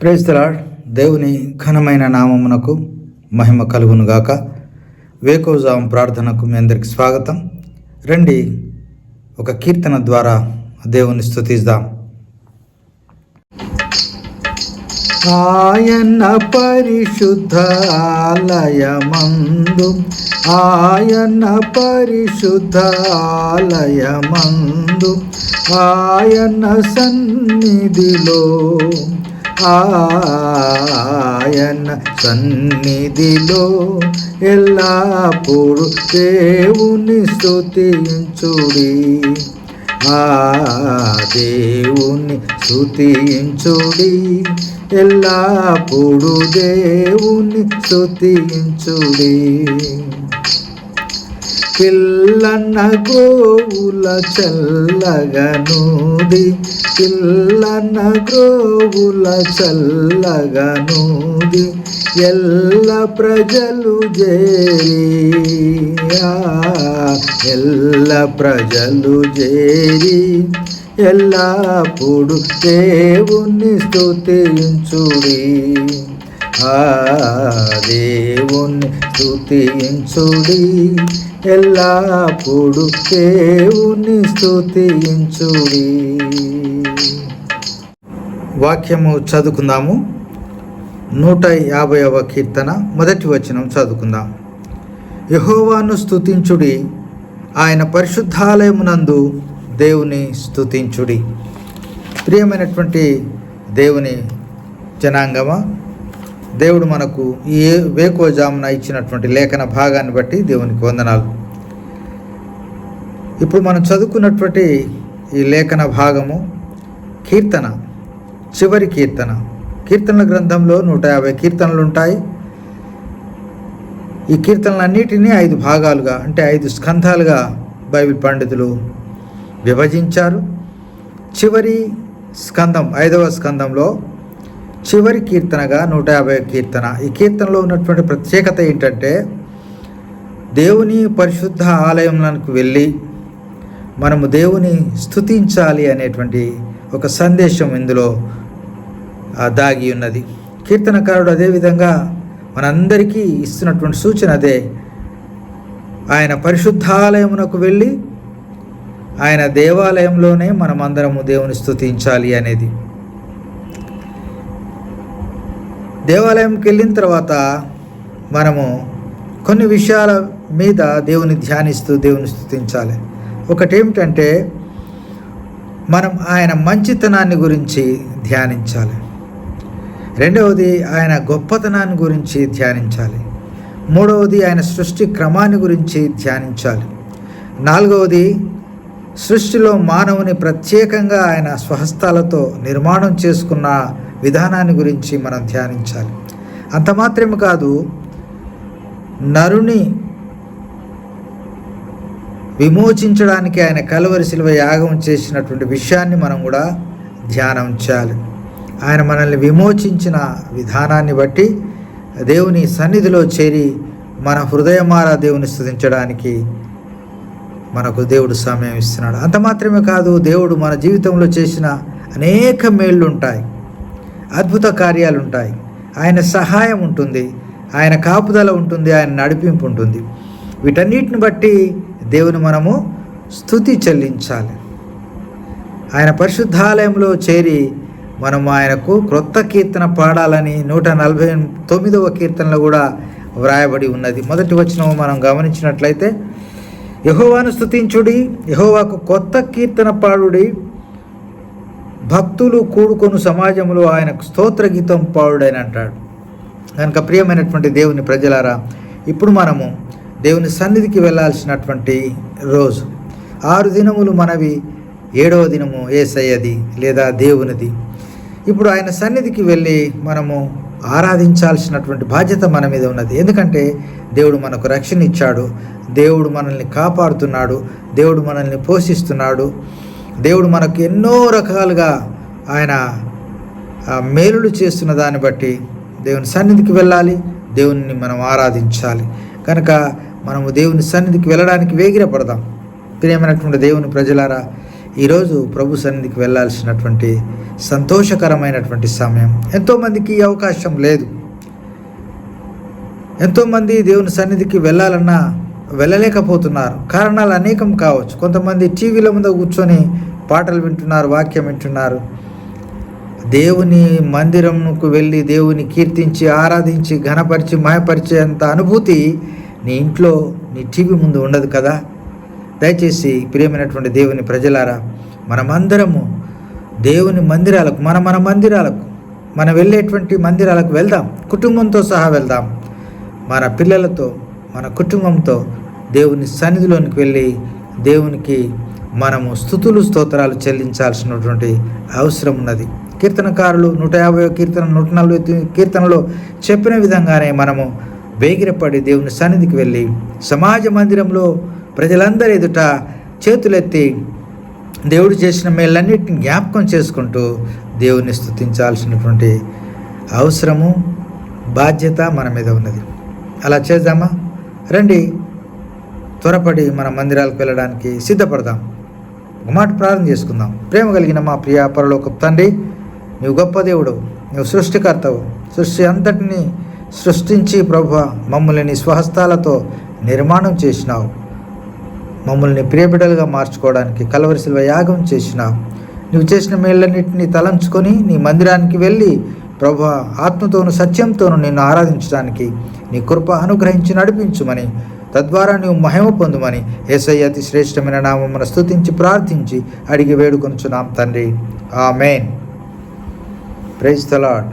Praise the Lord దేవుని ఘనమైన నామమునకు మహిమ కలుగునుగాక. వేకోజాం ప్రార్థనకు మీ అందరికి స్వాగతం. రండి ఒక కీర్తన ద్వారా దేవుని స్థుతిద్దాం ఆయన పరిశుద్ధ ఆలయమందు ఆయన పరిశుద్ధ ఆలయమందు ఆయన సన్నిధిలో ఆయన సన్నిధిలో ఎల్లప్పుడు దేవుని స్థుతించుడి ఆ దేవుని స్థుతించుడి ఎల్లప్పుడు దేవుని స్థుతించుడి కిల్లన్న గోవుల చల్లగనూది కిల్లన్న గోవుల చల్లగనూది ఎల్ల ప్రజలు జేరి. ఎల్ల ప్రజలు జేరి. ఎల్లప్పుడు దేవుణ్ణి స్తుతించుడి. ఆ దేవుణ్ణి స్తుతించుడి ఎల్లప్పుడు దేవుని స్థుతించుడి వాక్యము చదువుకుందాము. నూట యాభైవ కీర్తన మొదటి వచనం చదువుకుందాం. యహోవాను స్థుతించుడి ఆయన పరిశుద్ధాలయమునందు దేవుని స్థుతించుడి ప్రియమైనటువంటి దేవుని జనాంగమా దేవుడు మనకు ఈ వేకోజామున ఇచ్చినటువంటి లేఖన భాగాన్ని బట్టి దేవునికి వందనాలు. ఇప్పుడు మనం చదువుకున్నటువంటి ఈ లేఖన భాగము కీర్తన చివరి కీర్తన. కీర్తనల గ్రంథంలో నూట యాభై కీర్తనలు ఉంటాయి. ఈ కీర్తనలన్నిటినీ ఐదు భాగాలుగా అంటే ఐదు స్కంధాలుగా బైబిల్ పండితులు విభజించారు. చివరి స్కందం ఐదవ స్కందంలో చివరి కీర్తనగా నూట యాభై కీర్తన. ఈ కీర్తనలో ఉన్నటువంటి ప్రత్యేకత ఏంటంటే దేవుని పరిశుద్ధ ఆలయంలోకి వెళ్ళి మనము దేవుని స్థుతించాలి అనేటువంటి ఒక సందేశం ఇందులో దాగి ఉన్నది. కీర్తనకారుడు అదేవిధంగా మనందరికీ ఇస్తున్నటువంటి సూచన అదే. ఆయన పరిశుద్ధాలయమునకు వెళ్ళి ఆయన దేవాలయంలోనే మనమందరము దేవుని స్థుతించాలి అనేది. దేవాలయంకి వెళ్ళిన తర్వాత మనము కొన్ని విషయాల మీద దేవుని ధ్యానిస్తూ దేవుని స్థుతించాలి. ఒకటేమిటంటే మనం ఆయన మంచితనాన్ని గురించి ధ్యానించాలి. రెండవది ఆయన గొప్పతనాన్ని గురించి ధ్యానించాలి. మూడవది ఆయన సృష్టి క్రమాన్ని గురించి ధ్యానించాలి. నాలుగవది సృష్టిలో మానవుని ప్రత్యేకంగా ఆయన స్వహస్తాలతో నిర్మాణం చేసుకున్న విధానాన్ని గురించి మనం ధ్యానించాలి. అంత మాత్రమే కాదు నరుని విమోచించడానికి ఆయన కలవరి శిలువ యాగం చేసినటువంటి విషయాన్ని మనం కూడా ధ్యానం చేయాలి. ఆయన మనల్ని విమోచించిన విధానాన్ని బట్టి దేవుని సన్నిధిలో చేరి మన హృదయమారా దేవుని స్థుతించడానికి మనకు దేవుడు సమయం ఇస్తున్నాడు. అంత మాత్రమే కాదు దేవుడు మన జీవితంలో చేసిన అనేక మేళ్ళు ఉంటాయి అద్భుత కార్యాలు ఉంటాయి. ఆయన సహాయం ఉంటుంది. ఆయన కాపుదల ఉంటుంది. ఆయన నడిపింపు ఉంటుంది. వీటన్నిటిని బట్టి దేవుని మనము స్థుతి చెల్లించాలి. ఆయన పరిశుద్ధాలయంలో చేరి మనం ఆయనకు క్రొత్త కీర్తన పాడాలని నూట నలభై తొమ్మిదవ కీర్తనలో కూడా వ్రాయబడి ఉన్నది. మొదటి వచనం మనం గమనించినట్లయితే యహోవాను స్థుతించుడి యహోవాకు కొత్త కీర్తన పాడుడి భక్తులు కూడుకొను సమాజంలో ఆయనకు స్తోత్ర గీతం పాడుడని అంటాడు. కనుక ప్రియమైనటువంటి దేవుని ప్రజలారా ఇప్పుడు మనము దేవుని సన్నిధికి వెళ్ళాల్సినటువంటి రోజు. ఆరు దినములు మనవి ఏడవ దినము ఏసయ్యది లేదా దేవునిది. ఇప్పుడు ఆయన సన్నిధికి వెళ్ళి మనము ఆరాధించాల్సినటువంటి బాధ్యత మన మీద ఉన్నది. ఎందుకంటే దేవుడు మనకు రక్షణ ఇచ్చాడు దేవుడు మనల్ని కాపాడుతున్నాడు దేవుడు మనల్ని పోషిస్తున్నాడు. దేవుడు మనకు ఎన్నో రకాలుగా ఆయన మేలులు చేస్తున్న దాన్ని బట్టి దేవుని సన్నిధికి వెళ్ళాలి దేవుని మనం ఆరాధించాలి. కనుక మనము దేవుని సన్నిధికి వెళ్ళడానికి వేగిరపడదాం. ప్రియమైనటువంటి దేవుని ప్రజలారా ఈరోజు ప్రభు సన్నిధికి వెళ్ళాల్సినటువంటి సంతోషకరమైనటువంటి సమయం. ఎంతోమందికి ఈ అవకాశం లేదు. ఎంతోమంది దేవుని సన్నిధికి వెళ్ళాలన్నా వెళ్ళలేకపోతున్నారు. కారణాలు అనేకం కావచ్చు. కొంతమంది టీవీల ముందు కూర్చొని పాటలు వింటున్నారు వాక్యం వింటున్నారు. దేవుని మందిరంకు వెళ్ళి దేవుని కీర్తించి ఆరాధించి ఘనపరిచి మాయపరిచే అంత అనుభూతి నీ ఇంట్లో నీ టీవీ ముందు ఉండదు కదా? దయచేసి ప్రియమైనటువంటి దేవుని ప్రజలారా మనమందరము దేవుని మందిరాలకు మన మన మందిరాలకు మనం వెళ్ళేటువంటి మందిరాలకు వెళ్దాం. కుటుంబంతో సహా వెళ్దాం. మన పిల్లలతో మన కుటుంబంతో దేవుని సన్నిధిలోనికి వెళ్ళి దేవునికి మనము స్థుతులు స్తోత్రాలు చెల్లించాల్సినటువంటి అవసరం ఉన్నది. కీర్తనకారులు నూట యాభై కీర్తన నూట నలభై కీర్తనలో చెప్పిన విధంగానే మనము వేగిరపడి దేవుని సన్నిధికి వెళ్ళి సమాజ మందిరంలో ప్రజలందరి ఎదుట చేతులెత్తి దేవుడు చేసిన మేలన్నిటిని జ్ఞాపకం చేసుకుంటూ దేవుని స్థుతించాల్సినటువంటి అవసరము బాధ్యత మన మీద ఉన్నది. అలా చేద్దామా? రండి. త్వరపడి మన మందిరాలకు వెళ్ళడానికి సిద్ధపడదాం. ఒక మాట ప్రార్థన చేసుకుందాం. ప్రేమ కలిగిన మా ప్రియ పరలోక తండ్రి నీవు గొప్ప దేవుడు నువ్వు సృష్టికర్తవు. సృష్టి అంతటిని సృష్టించి ప్రభు మమ్మల్ని నీ స్వహస్తాలతో నిర్మాణం చేసినావు. మమ్మల్ని ప్రియబిడలుగా మార్చుకోవడానికి కలవరిశిల్వ యాగం చేసినావు. నువ్వు చేసిన మేళ్ళన్నింటినీ తలంచుకొని నీ మందిరానికి వెళ్ళి ప్రభు ఆత్మతోను సత్యంతోను నిన్ను ఆరాధించడానికి నీ కృప అనుగ్రహించి నడిపించుమని తద్వారా నువ్వు మహిమ పొందుమని ఏసై అతి శ్రేష్టమైన నామమును స్తుతించి ప్రార్థించి అడిగి వేడుకొనుచున్నాం తండ్రి. ఆమెన్. Praise the lord